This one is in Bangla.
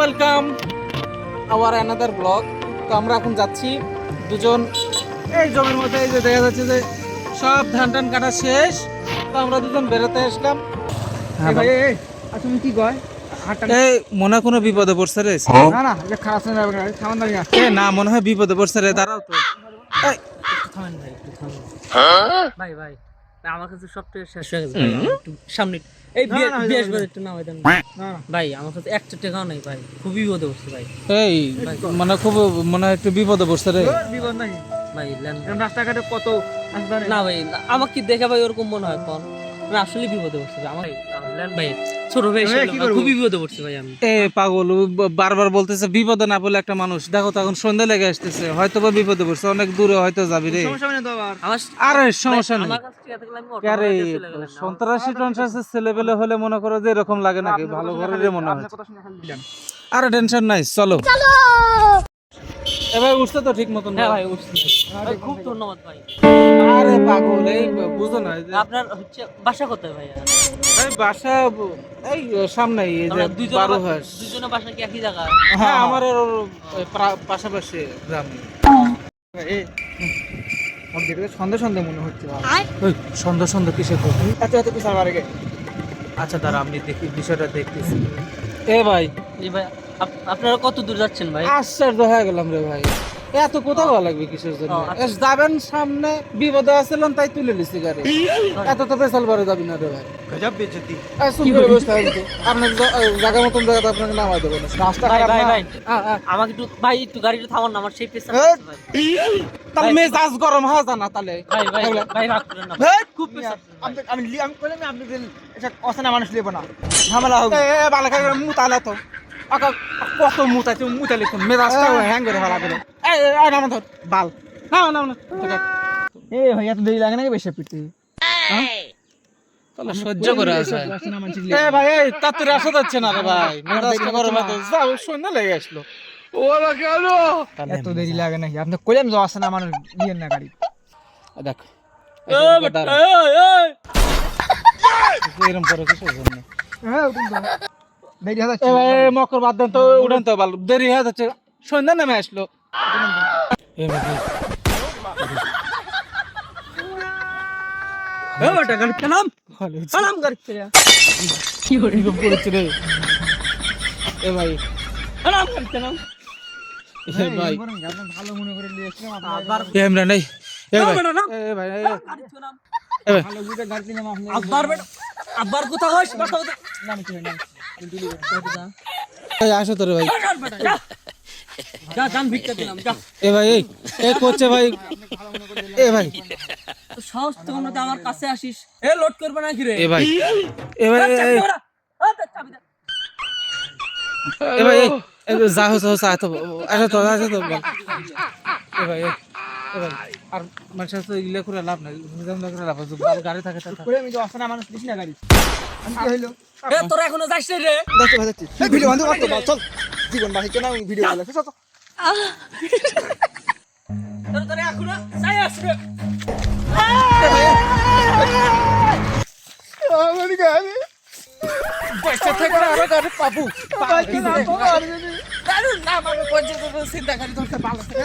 ওয়েলকাম আওয়ার অ্যানাদার ব্লগ তো আমরা এখন যাচ্ছি দুজন এই জমির মধ্যে এই যে দেখা যাচ্ছে যে সব ধান টান কাটা শেষ। তো আমরা দুজন বেরোতে আসলাম। এই ভাই আচ্ছা তুমি কি কয়? এই মনে হয় কোনো বিপদে পড়ছে রে। না না খারাপ না এ মনে হয় বিপদে পড়ছে রে দাঁড়াও তো। ভাই ভাই ভাই ভাই, আমার কাছে সব শেষ হয়ে গেছে। সামনে এই না, একটু নামাই দেন ভাই আমার কাছে একটা টাকাও নেই ভাই। খুবই বিপদে পড়ছে ভাই। এই মানে খুব মানে একটু বিপদে পড়ছে রে। বিপদ নাই ভাই রাস্তাঘাটে কত না ভাই আমাকে কি দেখে ভাই ওরকম মনে হয় কোন। না আসলে বিপদে পড়ছে আমার ভাই ছোট ভাই? খুবই বিপদে পড়ছে ভাই আমি। এ পাগল বারবার বলতেছে বিপদে না বলে একটা মানুষ। দেখো তখন সন্ধ্যা লেগে আসতেছে হয়তো বা বিপদে পড়ছে অনেক দূরে হয়তো যাবি রে। আরে সমস্যা নেই। আরে। সন্ত্রাসী টন্ত্রাসী ছেলেপেলে হলে মনে করো যে এরকম লাগে নাকি? ভালো ঘরের মনে হয়। আপনার কথা শুনে খালি দিলাম আরে টেনশন নাই চলো! এবার উঠছে তো ঠিক মতন হ্যাঁ ভাই উঠছি। ভাই খুব ধন্যবাদ ভাই। আরে পাগল এই বুঝো না আপনার হচ্ছে বাসা কোথায় ভাই? এই বাসা এই সামনে এই যে বারো হাস দুইজনে বাসা কি একই জায়গা? হ্যাঁ আমার ওর ওই প্রা- পাশাপাশি গ্রামে। মনে হচ্ছে ওই সন্ধ্যা সন্ধ্যা এত পিছাল বারে গে আচ্ছা দাঁড়া আমি দেখি বিষয়টা দেখতেছি। এ ভাই। এই ভাই আপনারা কত দূর যাচ্ছেন ভাই আশ্চর্য হয়ে গেলাম রে ভাই এত কোথাও ভালো লাগবে কিসের জন্য আচ্ছা। এস যাবেন সামনে বিপদে আসছিলেন তাই তুলে নিছি গাড়ি এত তো পেছাল বারে যাবি না রে ভাই গজব বেজতি বসে থাকেন তো। আপনাকে জায়গা মতন জায়গাতে আপনাকে নামাই দেবো না রাস্তা ভাই খারাপ ভাই না ভাই আমাকে একটু ভাই একটু গাড়িটা থামান না আমার সেই! আছে ভাই তাহলে মেজাজ গরম হয় জানা তাহলে ভাই ভাই ভাই রাগ করেন না! খুব পেছনে আমি আমি কইলাম আপনি এটা অচেনা মানুষ লিব না ঝামেলা হবে এ এ, বালা খাই তো আকা কত মুতাইছে মুতালে তো মেজাজটা হ্যাং করে ফেলা দিল এই নাম ধর বাল। না না না এ। ভাই এত দেরি লাগে নাকি বেশি পিটতে তাহলে সহ্য করে মানুষ এ ভাই এই তাড়াতাড়ি আসা যাচ্ছে না রে ভাই। মেজাজটা গরম আছে যাও সন্ধ্যা লেগে আসলো। ওরা কেন? এত দেরি লাগে নাকি? আপনি কইলাম যে অচেনা মানুষ দিয়েন না গাড়ি। দেখ। এই বেটা, এই, এই। এরকম করে জন্য। হ্যাঁ দেরি হয়ে এ যাচ্ছে এই মকর বাদ দেন তো উড়েন তো ভালো দেরি হয়ে যাচ্ছে। সন্ধ্যা নেমে আসলো। মনে আব্বার বেটা, আসো ভাই। যা, বেটা, যা। যা, যান ভিক্ষা দিলাম, যা। এ ভাই এই এ করছে ভাই। এ ভাই। সাহস তো কোনো আমার কাছে আসিস। এ লোড করবে নাকি রে? এ ভাই এ ভাই এ- চাবি এ- দে ওরা। এই, দে, চাবি দে। এ ভাই এই এ যা হচ্ছে হচ্ছে আসো আসো তো আসো তো এ ভাই এ এ ভাই আর মানুষের তো ইলে করে লাভ নাই। লাভ আছে ভালো গাড়ি থাকে আমি মানুষ দিস না গাড়ি। হইল? এ, তোরা এখনও যাস রে? ভিডিও বন্ধ করতে বল চল। জীবন বাকি কেন ভিডিও বলে। চল তোরা তোরা এখনও যাই আসবে আমার গাড়ি আরও পাবো। না তো আর দারুণ না মানে পয়সা চিন্তা করি ভালো। থেকে